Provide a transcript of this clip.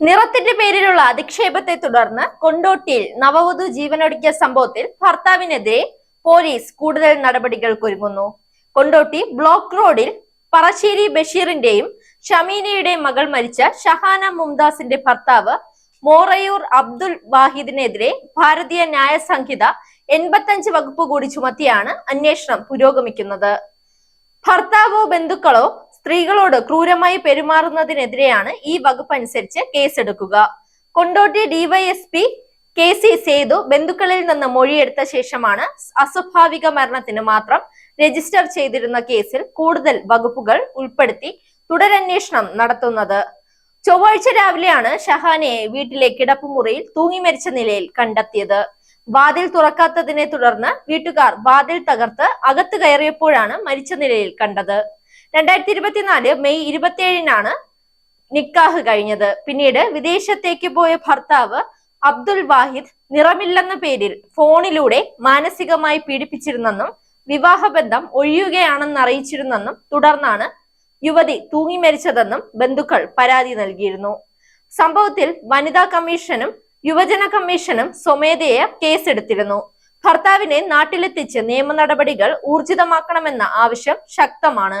നിറത്തിന്റെ പേരിലുള്ള അധിക്ഷേപത്തെ തുടർന്ന് കൊണ്ടോട്ടിയിൽ നവവധു ജീവനൊടുക്കിയ സംഭവത്തിൽ ഭർത്താവിനെതിരെ പോലീസ് കൂടുതൽ നടപടികൾക്കൊരുങ്ങുന്നു. കൊണ്ടോട്ടി ബ്ലോക്ക് റോഡിൽ പറശ്ശേരി ബഷീറിന്റെയും ഷമീനയുടെയും മകൾ മരിച്ച ഷഹാന മുംതാസിന്റെ ഭർത്താവ് മോറയൂർ അബ്ദുൽ വാഹിദിനെതിരെ ഭാരതീയ ന്യായ സംഹിത എൺപത്തഞ്ച് വകുപ്പ് കൂടി ചുമത്തിയാണ് അന്വേഷണം പുരോഗമിക്കുന്നത്. ഭർത്താവോ ബന്ധുക്കളോ സ്ത്രീകളോട് ക്രൂരമായി പെരുമാറുന്നതിനെതിരെയാണ് ഈ വകുപ്പ് അനുസരിച്ച് കേസെടുക്കുക. Kondotty DYSP K C Sethu ബന്ധുക്കളിൽ നിന്ന് മൊഴിയെടുത്ത ശേഷമാണ് അസ്വാഭാവിക മരണത്തിന് മാത്രം രജിസ്റ്റർ ചെയ്തിരുന്ന കേസിൽ കൂടുതൽ വകുപ്പുകൾ ഉൾപ്പെടുത്തി തുടരന്വേഷണം നടത്തുന്നത്. ചൊവ്വാഴ്ച രാവിലെയാണ് ഷഹാനയെ വീട്ടിലെ കിടപ്പുമുറിയിൽ തൂങ്ങി മരിച്ച നിലയിൽ കണ്ടെത്തിയത്. വാതിൽ തുറക്കാത്തതിനെ തുടർന്ന് വീട്ടുകാർ വാതിൽ തകർത്ത് അകത്ത് കയറിയപ്പോഴാണ് മരിച്ച നിലയിൽ കണ്ടത്. രണ്ടായിരത്തി ഇരുപത്തിനാല് മെയ് ഇരുപത്തിയേഴിനാണ് നിക്കാഹ് കഴിഞ്ഞത്. പിന്നീട് വിദേശത്തേക്ക് പോയ ഭർത്താവ് അബ്ദുൽ വാഹിദ് നിറമില്ലെന്ന പേരിൽ ഫോണിലൂടെ മാനസികമായി പീഡിപ്പിച്ചിരുന്നെന്നും വിവാഹബന്ധം ഒഴിയുകയാണെന്ന് അറിയിച്ചിരുന്നെന്നും തുടർന്നാണ് യുവതി തൂങ്ങി മരിച്ചതെന്നും ബന്ധുക്കൾ പരാതി നൽകിയിരുന്നു. സംഭവത്തിൽ വനിതാ കമ്മീഷനും യുവജന കമ്മീഷനും സ്വമേധയെ കേസെടുത്തിരുന്നു. ഭർത്താവിനെ നാട്ടിലെത്തിച്ച് നിയമ നടപടികൾ ഊർജിതമാക്കണമെന്ന ആവശ്യം ശക്തമാണ്.